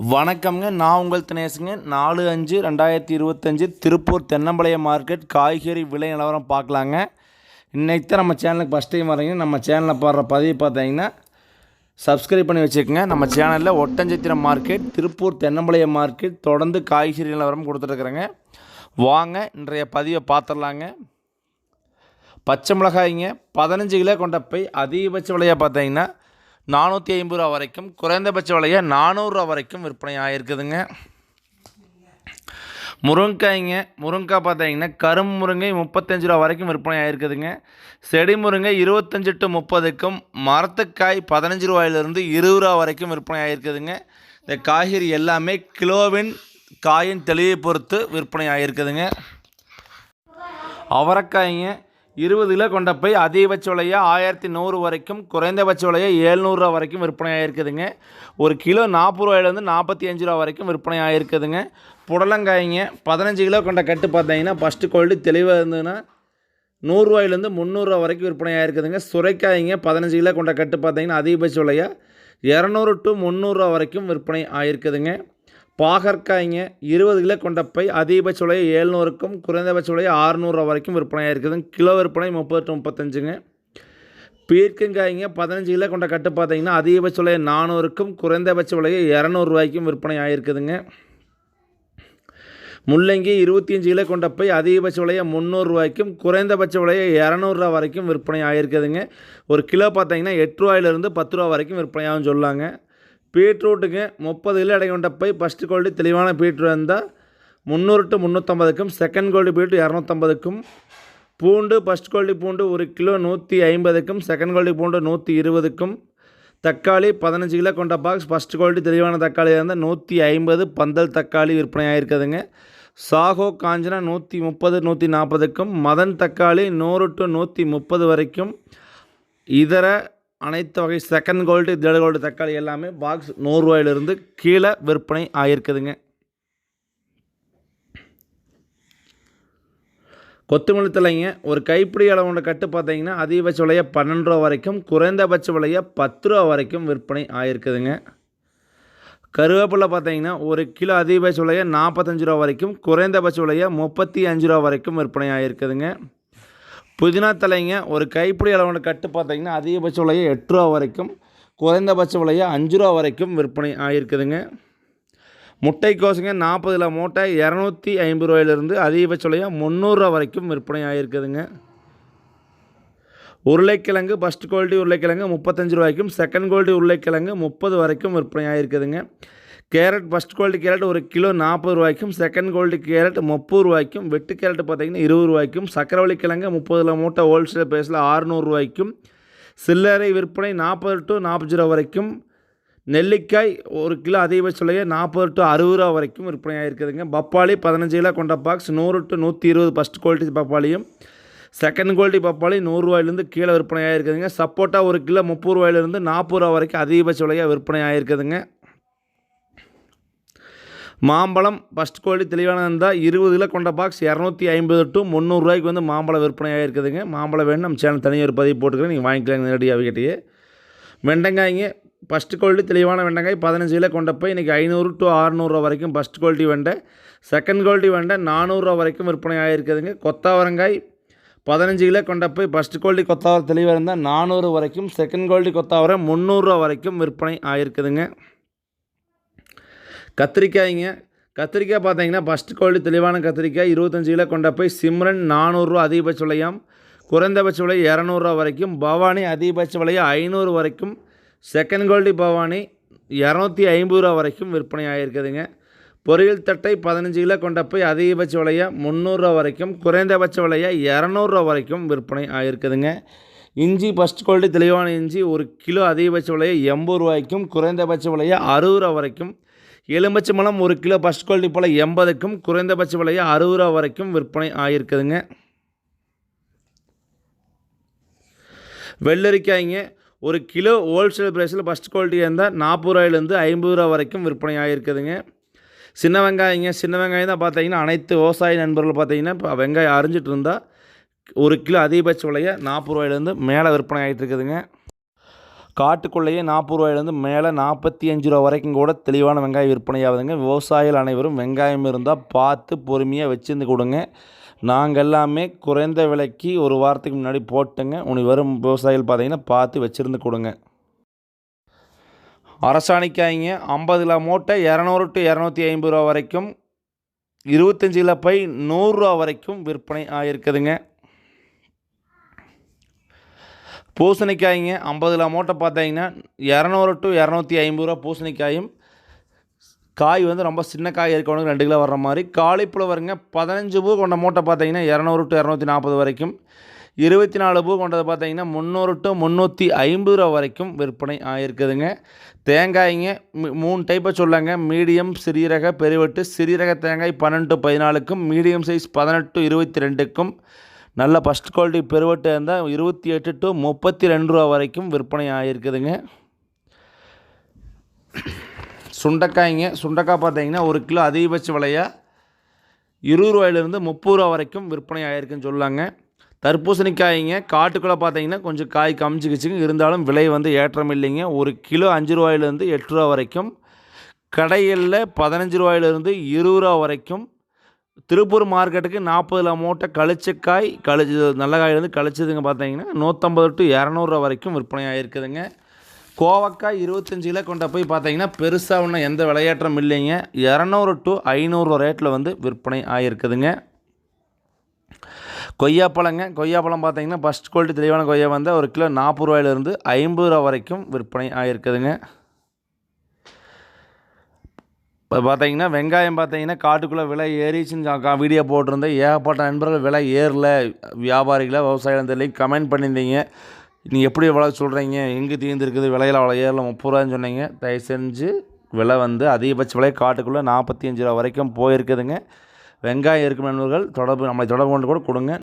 வணக்கம்ங்க. நான் உங்கள் தினேசுங்க. நாலு அஞ்சு ரெண்டாயிரத்தி இருபத்தஞ்சி திருப்பூர் தென்னம்பாளையம் மார்க்கெட் காய்கறி விலை நிலவரம் பார்க்கலாங்க. இன்றைக்கி தான் நம்ம சேனலுக்கு ஃபஸ்ட் டைம் வரீங்க நம்ம சேனலில் போடுற பதிவு பார்த்தீங்கன்னா சப்ஸ்கிரைப் பண்ணி வச்சுக்கோங்க. நம்ம சேனலில் ஒட்டஞ்சத்திரம் மார்க்கெட் திருப்பூர் தென்னம்பாளையம் மார்க்கெட் தொடர்ந்து காய்கறி நிலவரம் கொடுத்துட்ருக்குறேங்க. வாங்க இன்றைய பதிவை பார்த்துடலாங்க. பச்சை மிளகாய்ங்க பதினஞ்சு கிலோ கொண்ட போய் அதிகபட்ச விலையாக பார்த்தீங்கன்னா நானூற்றி ஐம்பது ரூபா வரைக்கும் குறைந்தபட்ச விலையை நானூறுரூவா வரைக்கும் விற்பனை ஆகிருக்குதுங்க முருங்கைக்காய்ங்க முருங்கைக்காய் பார்த்தீங்கன்னா கரும்பு முருங்கை முப்பத்தஞ்சு ரூபா வரைக்கும் விற்பனை ஆகிருக்குதுங்க செடி முருங்கை இருபத்தஞ்சு டு முப்பதுக்கும் மரத்துக்காய் பதினஞ்சு ரூபாயிலிருந்து இருபது ரூபா வரைக்கும் விற்பனை ஆகிருக்குதுங்க இந்த காய்கறி எல்லாமே கிலோவின் காயின் தெளிவை பொறுத்து விற்பனை ஆகிருக்குதுங்க அவரைக்காய்ங்க இருபது கிலோ கொண்ட போய் அதிகபட்ச விலையாக ஆயிரத்தி நூறு வரைக்கும் குறைந்தபட்ச விலையாக ஏழ்நூறுரூவா வரைக்கும் விற்பனை ஆகிருக்குதுங்க ஒரு கிலோ நாற்பது ரூபாயிலேருந்து நாற்பத்தி அஞ்சு ரூபா வரைக்கும் விற்பனை ஆகிருக்குதுங்க புடலங்காய்ங்க பதினஞ்சு கிலோ கொண்ட கட்டு பார்த்தீங்கன்னா ஃபஸ்ட்டு குவாலிட்டி தெளிவாக இருந்ததுன்னா நூறுரூவாயிலேருந்து முந்நூறுரூவா வரைக்கும் விற்பனை ஆகிருக்குதுங்க சுரைக்காய்ங்க பதினஞ்சு கிலோ கொண்ட கட்டு பார்த்தீங்கன்னா அதிகபட்ச விலையாக இரநூறு டு முந்நூறுரூவா வரைக்கும் விற்பனை ஆகிருக்குதுங்க பாகற்காய்ங்க இருபது கிலோ கொண்ட பை அதிகபட்ச விலையை ஏழ்நூறுக்கும் குறைந்தபட்ச விலையை ஆறுநூறுவா வரைக்கும் விற்பனையாக இருக்குதுங்க கிலோ விற்பனை முப்பது டு முப்பத்தஞ்சுங்க. பீர்க்கங்காய்ங்க பதினஞ்சு கிலோ கொண்ட கட்டு பார்த்தீங்கன்னா அதிகபட்ச விலையை நானூறுக்கும் குறைந்தபட்ச விலையை இரநூறுவாய்க்கும் விற்பனை ஆகிருக்குதுங்க முள்ளங்கி இருபத்தி அஞ்சு கிலோ கொண்ட பை அதிகபட்ச விலையை முந்நூறுரூவாய்க்கும் குறைந்தபட்ச விலையை இரநூறுவா வரைக்கும் விற்பனை ஆகிருக்குதுங்க ஒரு கிலோ பார்த்தீங்கன்னா எட்டு ரூபாயிலிருந்து பத்து ரூபா வரைக்கும் விற்பனையாகும் சொல்லாங்க. பீட்ரூட்டுங்க முப்பது கிலோ எடை கொண்ட போய் ஃபஸ்ட்டு குவாலிட்டி தெளிவான பீட்ரூட் இருந்தால் முந்நூறு டு முந்நூற்றம்பதுக்கும் செகண்ட் குவாலிட்டி பீட்ரூட் இரநூத்தம்பதுக்கும் பூண்டு ஃபஸ்ட் குவாலிட்டி பூண்டு ஒரு கிலோ நூற்றி ஐம்பதுக்கும் செகண்ட் குவாலிட்டி பூண்டு நூற்றி இருபதுக்கும் தக்காளி பதினஞ்சு கிலோ கொண்ட பாக்ஸ் ஃபஸ்ட் குவாலிட்டி தெளிவான தக்காளி இருந்தால் நூற்றி ஐம்பது பந்தல் தக்காளி விற்பனை ஆகிருக்குதுங்க சாகோ காஞ்சனா நூற்றி முப்பது நூற்றி நாற்பதுக்கும் மதன் தக்காளி நூறு டு நூற்றி முப்பது வரைக்கும் இதர அனைத்து வகை செகண்ட் கோல்டு தேர்ட் கோல்டு தக்காளி எல்லாமே பாக்ஸ் நூறுரூவாயிலிருந்து கீழே விற்பனை ஆகிருக்குதுங்க கொத்தமல்லி தலைங்க ஒரு கைப்பிடி அளவுள்ள கட்டு பார்த்தீங்கன்னா அதிகபட்ச விலையை பன்னெண்டு ரூபா வரைக்கும் குறைந்தபட்ச விலையை பத்து ரூபா வரைக்கும் விற்பனை ஆகிருக்குதுங்க கருவேப்பிலை பார்த்தீங்கன்னா ஒரு கிலோ அதிகபட்ச விலையை நாற்பத்தஞ்சு ரூபா வரைக்கும் குறைந்தபட்ச விலையை முப்பத்தி அஞ்சு ரூபா வரைக்கும் விற்பனை ஆகிருக்குதுங்க புதினா தலைங்க ஒரு கைப்பிடி அளவோட கட்டு பார்த்தீங்கன்னா அதிகபட்ச விலையை எட்டு ரூபா வரைக்கும் குறைந்தபட்ச விலையை அஞ்சு ரூபா வரைக்கும் விற்பனை ஆகிருக்குதுங்க முட்டைக்கோசுங்க நாற்பதுல மூட்டை இரநூத்தி ஐம்பது ரூபாயிலிருந்து அதிகபட்ச விலையாக முந்நூறுரூவா வரைக்கும் விற்பனை ஆகிருக்குதுங்க உருளைக்கிழங்கு ஃபஸ்ட் குவாலிட்டி உருளைக்கிழங்கு முப்பத்தஞ்சு ரூபாய்க்கும் செகண்ட் குவாலிட்டி உருளைக்கிழங்கு முப்பது வரைக்கும் விற்பனை ஆகிருக்குதுங்க கேரட் ஃபஸ்ட் குவாலிட்டி கேரட் ஒரு கிலோ நாற்பது ரூபாய்க்கும் செகண்ட் குவாலிட்டி கேரட் முப்பது ரூபாய்க்கும் வெட்டு கேரட் பார்த்திங்கன்னா இருபது ரூபாய்க்கும் சக்கரவள்ளி கிழங்கு முப்பதுல மூட்டை ஹோல்சேல் பேஸில் ஆறுநூறுவாய்க்கும் சில்லறை விற்பனை நாற்பது டு நாற்பது ரூபா வரைக்கும் நெல்லிக்காய் ஒரு கிலோ அதிகபட்ச விலையை நாற்பது டு அறுபது ரூபா வரைக்கும் விற்பனை ஆகிருக்குதுங்க பப்பாளி பதினஞ்சு கிலோ கொண்ட பாக்ஸ் நூறு டு நூற்றி இருபது ஃபஸ்ட் குவாலிட்டி பப்பாளியும் செகண்ட் குவாலிட்டி பப்பாளி நூறுரூவாயிலேருந்து கீழே விற்பனை ஆகிருக்குதுங்க சப்போட்டா ஒரு கிலோ முப்பது ரூபாயிலிருந்து நாற்பது ரூபா வரைக்கும் அதிகபட்ச விலையாக விற்பனை ஆகிருக்குதுங்க மாம்பழம் ஃபஸ்ட் குவாலிட்டி தெளிவான இருந்தால் இருபது கிலோ கொண்ட பாக்ஸ் இரநூத்தி ஐம்பது டு முந்நூறுரூவாய்க்கு வந்து மாம்பழம் விற்பனை ஆகிருக்குதுங்க மாம்பழம் வேணும். நம்ம சேனல் தனியாக ஒரு பதிவு போட்டுக்கிறேன். நீங்கள் வாங்கிக்கலாம் நேரடியாக கிட்டேயே வெண்டைக்காய்ங்க ஃபஸ்ட் குவாலிட்டி தெளிவான வெண்டைக்காய் பதினஞ்சு கிலோ கொண்ட போய் இன்றைக்கி ஐநூறு டு அறுநூறுவா வரைக்கும் ஃபஸ்ட் குவாலிட்டி வெண்டை. செகண்ட் குவாலிட்டி வெண்டை நானூறுரூவா வரைக்கும் விற்பனை ஆகிருக்குதுங்க கொத்தாவரங்காய் பதினஞ்சு கிலோ கொண்ட போய் ஃபஸ்ட் குவாலிட்டி கொத்தாவரம் தெளிவாக இருந்தால் நானூறு வரைக்கும் செகண்ட் குவாலிட்டி கொத்தாவரம் முந்நூறுரூவா வரைக்கும் விற்பனை ஆகிருக்குதுங்க கத்திரிக்காய்ங்க. கத்திரிக்காய் பார்த்தீங்கன்னா ஃபஸ்ட் குவாலிட்டி தெளிவான கத்திரிக்காய். இருபத்தஞ்சு கிலோ கொண்ட போய் சிம்ரன் நானூறுரூவா அதிகபட்ச விலையாம். குறைந்தபட்ச விலை இரநூறுவா வரைக்கும். பவானி அதிகபட்ச விலையை ஐநூறு வரைக்கும். செகண்ட் குவாலிட்டி பவானி இரநூத்தி ஐம்பது ரூபா வரைக்கும் விற்பனை ஆகிருக்குதுங்க பொரியல் தட்டை பதினஞ்சு கிலோ கொண்ட போய் அதிகபட்ச விலையை முந்நூறுரூவா வரைக்கும். குறைந்தபட்ச விலையை இரநூறுவா வரைக்கும் விற்பனை ஆகிருக்குதுங்க இஞ்சி ஃபஸ்ட் குவாலிட்டி தெளிவான இஞ்சி ஒரு கிலோ அதிகபட்ச விலையை எண்பது ரூபாய்க்கும் குறைந்தபட்ச விலையை அறுபது ரூபா வரைக்கும். எலுமிச்சை பழம் ஒரு கிலோ ஃபஸ்ட் குவாலிட்டி போல் எண்பதுக்கும் குறைந்தபட்ச விலையை அறுபது ரூபா வரைக்கும் விற்பனை ஆகியிருக்குதுங்க வெள்ளரிக்காய்ங்க ஒரு கிலோ ஹோல்சேல் ப்ரைஸில் ஃபஸ்ட் குவாலிட்டி இருந்தால் நாற்பது ரூபாயிலேருந்து ஐம்பது ரூபா வரைக்கும் விற்பனை ஆகிருக்குதுங்க சின்ன வெங்காயங்க சின்ன வெங்காயம் தான் பார்த்தீங்கன்னா அனைத்து விவசாய நண்பர்கள் பார்த்தீங்கன்னா இப்போ வெங்காயம் அரிஞ்சிட்டு இருந்தால் ஒரு கிலோ அதிகபட்ச விலையை நாற்பது ரூபாயிலேருந்து மேலே விற்பனை ஆகிட்டு இருக்குதுங்க. காட்டுக்குள்ளேயே நாற்பது ரூபாயிலேருந்து மேலே நாற்பத்தி அஞ்சு ரூபா வரைக்கும் கூட தெளிவான வெங்காயம் விற்பனை ஆகுதுங்க விவசாயிகள் அனைவரும் வெங்காயம் இருந்தால் பார்த்து பொறுமையாக வச்சுருந்து கொடுங்க. நாங்கள் எல்லாமே குறைந்த விலைக்கு ஒரு வாரத்துக்கு முன்னாடி போட்டுங்க. உனி வரும் விவசாயிகள் பார்த்தீங்கன்னா பார்த்து வச்சுருந்து கொடுங்க. அரசாணிக்காய்ங்க ஐம்பது கிலோ மூட்டை இரநூறு டு இரநூத்தி ஐம்பது ரூபா வரைக்கும் இருபத்தஞ்சி கிலோ பை நூறுரூவா வரைக்கும் விற்பனை ஆகிருக்குதுங்க பூசணிக்காய்ங்க ஐம்பது கிலோ மூட்டை பார்த்தீங்கன்னா இரநூறு டு இரநூத்தி ஐம்பது ரூபா பூசணிக்காயும். காய் வந்து ரொம்ப சின்ன காய் இருக்கவனுக்கு ரெண்டு கிலோ வர்ற மாதிரி. காலிப்புலவருங்க பதினஞ்சு பூ கொண்ட மூட்டை பார்த்தீங்கன்னா இரநூறு டு இரநூத்தி நாற்பது வரைக்கும். இருபத்தி நாலு பூ கொண்டது பார்த்தீங்கன்னா முந்நூறு டு முந்நூற்றி ஐம்பது ரூபா வரைக்கும் விற்பனை ஆகிருக்குதுங்க தேங்காய்ங்க மூணு டைப்பை சொல்லாங்க மீடியம் சிறீரக பெருவெட்டு சிறீரக தேங்காய் பன்னெண்டு பதினாலுக்கும் மீடியம் சைஸ் பதினெட்டு இருபத்தி ரெண்டுக்கும். நல்ல ஃபஸ்ட் குவாலிட்டி பெருவெட்டு இருந்தால் இருபத்தி எட்டு டு முப்பத்தி ரெண்டு ரூபா வரைக்கும் விற்பனை ஆகிருக்குதுங்க சுண்டைக்காய்ங்க சுண்டைக்காய் பார்த்தீங்கன்னா ஒரு கிலோ அதிகபட்ச விலையாக இருபது ரூபாயிலிருந்து முப்பது ரூபா வரைக்கும் விற்பனை ஆகிருக்குன்னு சொல்லாங்க. தர்பூசணிக்காய்ங்க காட்டுக்குள்ளே பார்த்தீங்கன்னா கொஞ்சம் காய் கமிச்சிக்கிச்சுங்க இருந்தாலும் விலை வந்து ஏற்றம் இல்லைங்க. ஒரு கிலோ அஞ்சு ரூபாயிலேருந்து எட்டு ரூபா வரைக்கும் கடைகளில் பதினஞ்சு ரூபாயிலிருந்து இருபது ரூபா வரைக்கும் திருப்பூர் மார்க்கெட்டுக்கு நாற்பதுல மூட்டை கழிச்சக்காய் கழிச்சு நல்ல காயிலேருந்து கழிச்சதுங்க பார்த்தீங்கன்னா நூற்றம்பது டு இரநூறுவா வரைக்கும் விற்பனை ஆகிருக்குதுங்க கோவக்காய் இருபத்தஞ்சு கிலோ கொண்ட போய் பார்த்தீங்கன்னா பெருசாக ஒன்றும் எந்த விளையாட்டும் இல்லைங்க. இரநூறு டு ஐநூறுரூவா ரேட்டில் வந்து விற்பனை ஆகிருக்குதுங்க கொய்யாப்பழங்க கொய்யாப்பழம் பார்த்தீங்கன்னா ஃபஸ்ட் குவாலிட்டி தெளிவான கொய்யா வந்து ஒரு கிலோ நாற்பது ரூபாயிலிருந்து ஐம்பது ரூபா வரைக்கும் விற்பனை ஆகிருக்குதுங்க இப்போ பார்த்தீங்கன்னா வெங்காயம் பார்த்தீங்கன்னா காட்டுக்குள்ளே விலை ஏறிச்சுன்னு வீடியோ போட்டிருந்தேன். ஏகப்பட்ட நண்பர்கள் விலை ஏறல. வியாபாரிகளை விவசாயிகள் தெரியல கமெண்ட் பண்ணியிருந்தீங்க. நீங்கள் எப்படி எவ்வளோ சொல்கிறீங்க எங்கே தீர்ந்துருக்குது? விலையில் அவ்வளோ ஏறல முப்பது ரூபான்னு சொன்னீங்க. தயவு செஞ்சு விலை வந்து அதிகபட்ச விலை காட்டுக்குள்ளே நாற்பத்தி அஞ்சு ரூபா வரைக்கும் போயிருக்குதுங்க. வெங்காயம் இருக்கும் நண்பர்கள் தொடர்பு நம்மளை தொடர்பு கொண்டு கூட கொடுங்க.